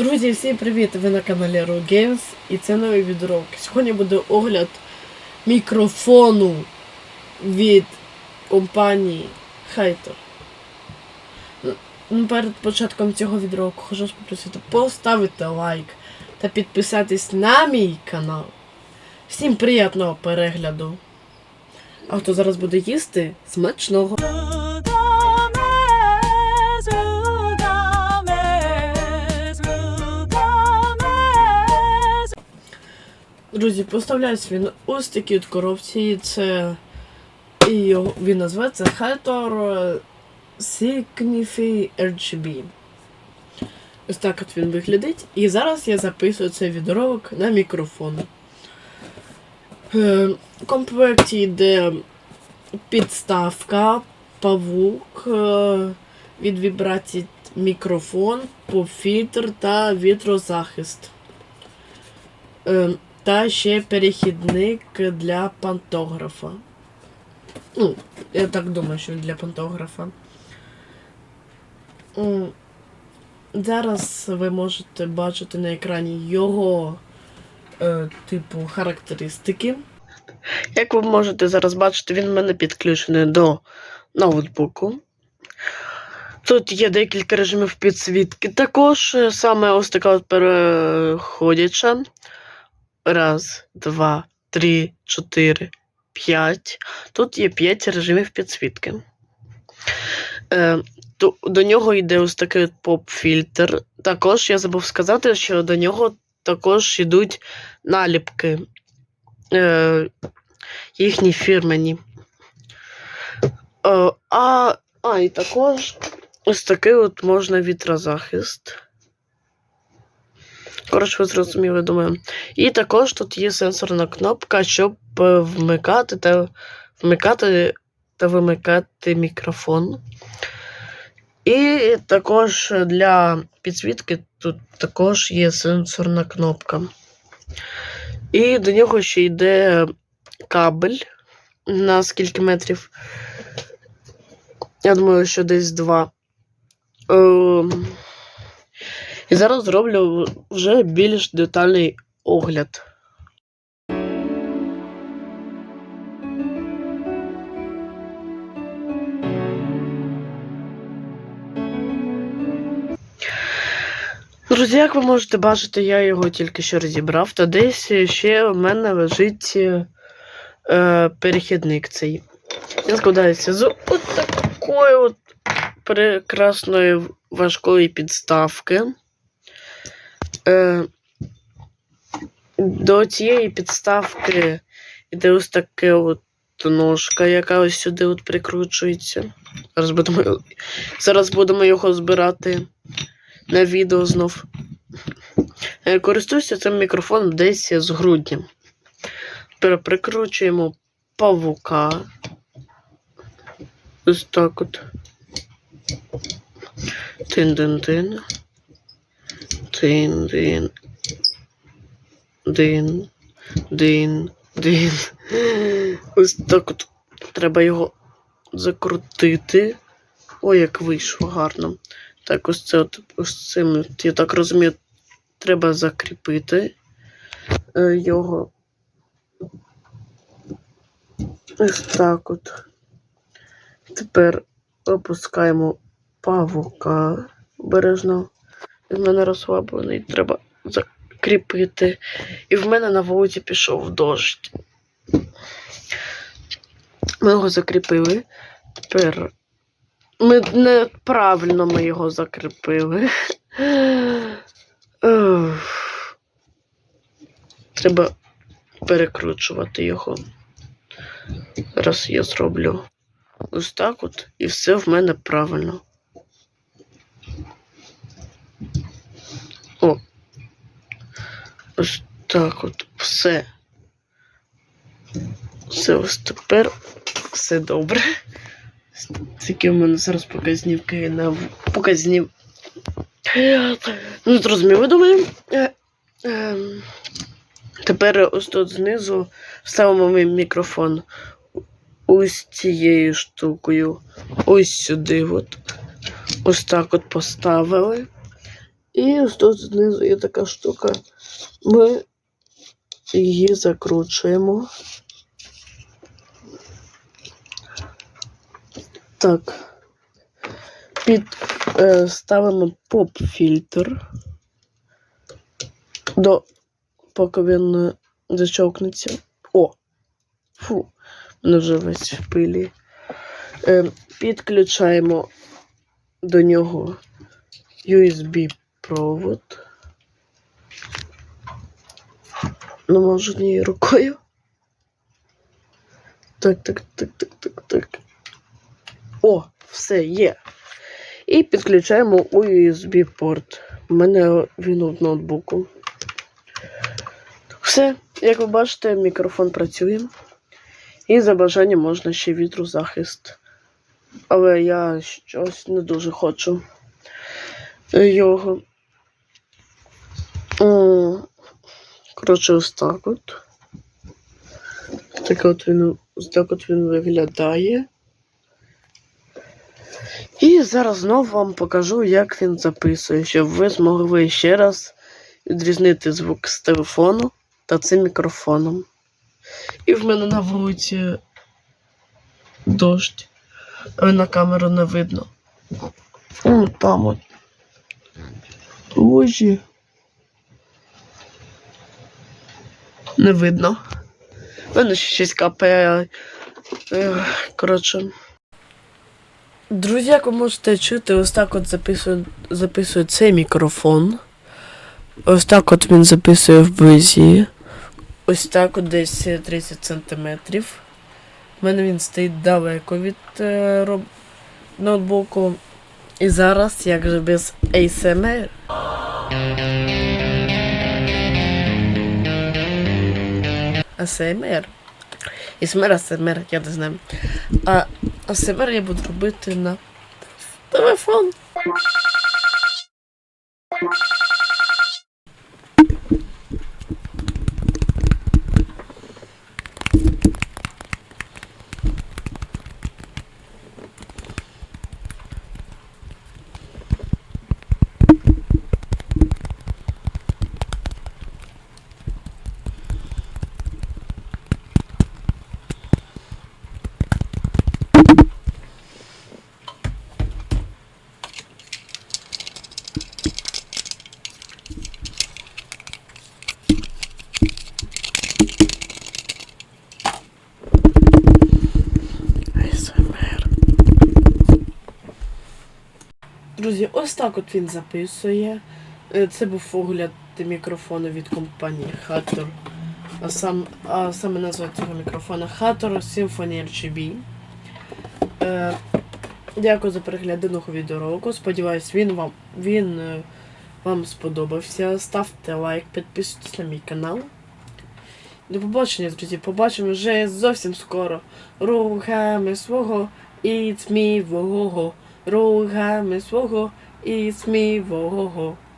Друзі, всім привіт! Ви на каналі Row Games і це новий відеоролик. Сьогодні буде огляд мікрофону від компанії Hater. Ну, Перед початком цього відеоролику хочу попросити поставити лайк та підписатись на мій канал. Всім приємного перегляду. А хто зараз буде їсти, смачного! Друзі, поставляється він ось такі от коробці. Це і він називається Hator Signify RGB. Ось так от він виглядить. І зараз я записую цей відеоролик на мікрофон. Е, В комплекті йде підставка, павук е, від вібрацій мікрофон, поп-фільтр та вітрозахист. Та ще перехідник для пантографа. Ну, я так думаю, що для пантографа. Зараз ви можете бачити на екрані його е, типу характеристики. Як ви можете зараз бачити, він в мене підключений до ноутбуку. Тут є декілька режимів підсвітки. Також саме ось така от переходяча. Раз, два, три, чотири, п'ять. Тут є п'ять режимів підсвітки. Е, то, до нього йде ось такий поп-фільтр. Також я забув сказати, що до нього також йдуть наліпки. Е, їхні фірмені. Е, а, а, і також ось такий от можна вітрозахист. Коротше, ви зрозуміли, думаю. І також тут є сенсорна кнопка, щоб е, вмикати та вмикати та вимикати мікрофон. І також для підсвітки тут також є сенсорна кнопка. І до нього ще йде кабель на скільки метрів. Я думаю, що десь два. І зараз зроблю вже більш детальний огляд. Друзі, як ви можете бачити, я його тільки що розібрав, та десь ще в мене лежить е, перехідник цей. Він складається з от от прекрасної важкої підставки. Е, до цієї підставки йде ось таке от ножка, яка ось сюди от прикручується. Зараз будемо, зараз будемо його збирати на відео знов. Е, Користуюся цим мікрофоном десь з грудня. Тепер прикручуємо павука. Ось так от. Тин-дин-дин. Тин-дин. Дин. Дин. Дин. Ось так от. Треба його закрутити. Ой, як вийшло гарно. Так, ось це от, ось цим, я так розумію, треба закріпити е, його. Ось так от. Тепер опускаємо павука обережно. Він мене розслаблений, треба закріпити. І в мене на вулиці пішов дощ. Ми його закріпили. Тепер ми неправильно ми його закріпили. Треба перекручувати його. Зараз я зроблю ось так от, і все в мене правильно. Ось так от все. Все ось тепер все добре. Такі у мене зараз показнівки на показнів. Ну, зрозуміло, думаю. Е, ем, Тепер ось тут знизу ставимо мій мікрофон ось цією штукою. Ось сюди. От. Ось так от поставили. І ось тут знизу є така штука. Ми її закручуємо. Так. Під, е, ставимо поп-фільтр. До, поки він зачовкнеться. О! Фу, мене вже весь в пилі. Е, підключаємо до нього USB-провод. Ну, може, однією рукою. Так, так, так, так, так, так. О, все є. І підключаємо у USB-порт. У мене він у ноутбуку. Все, як ви бачите, мікрофон працює. І за бажанням можна ще вітрозахист. Але я щось не дуже хочу його. Коротше, ось так от. Так от він, так от він виглядає. І зараз знову вам покажу, як він записує, щоб ви змогли ще раз відрізнити звук з телефону та цим мікрофоном. І в мене на вулиці дощ, але на камеру не видно. Там от. Лужі. Не видно. В мене щось капає. Коротше. Друзі, як ви можете чути, ось так от записує, записує цей мікрофон. Ось так от він записує вблизі. Ось так от десь 30 сантиметрів. У мене він стоїть далеко від е, роб... ноутбуку. І зараз, як же без ASMR. ASMR. смер, АСМР, я не знаю. А АСМР я буду робити на телефон. Друзі, ось так от він записує. Е, Це був огляд мікрофону від компанії Hatter. А, сам, а саме назва цього мікрофона Hatter Symphony RGB. Е, дякую за перегляд даного відеоролику. Сподіваюсь, він вам, він, е, вам сподобався. Ставте лайк, підписуйтесь на мій канал. До побачення, друзі. Побачимо вже зовсім скоро. Рухами свого It's me вого. Рухами свого і me вого. Руга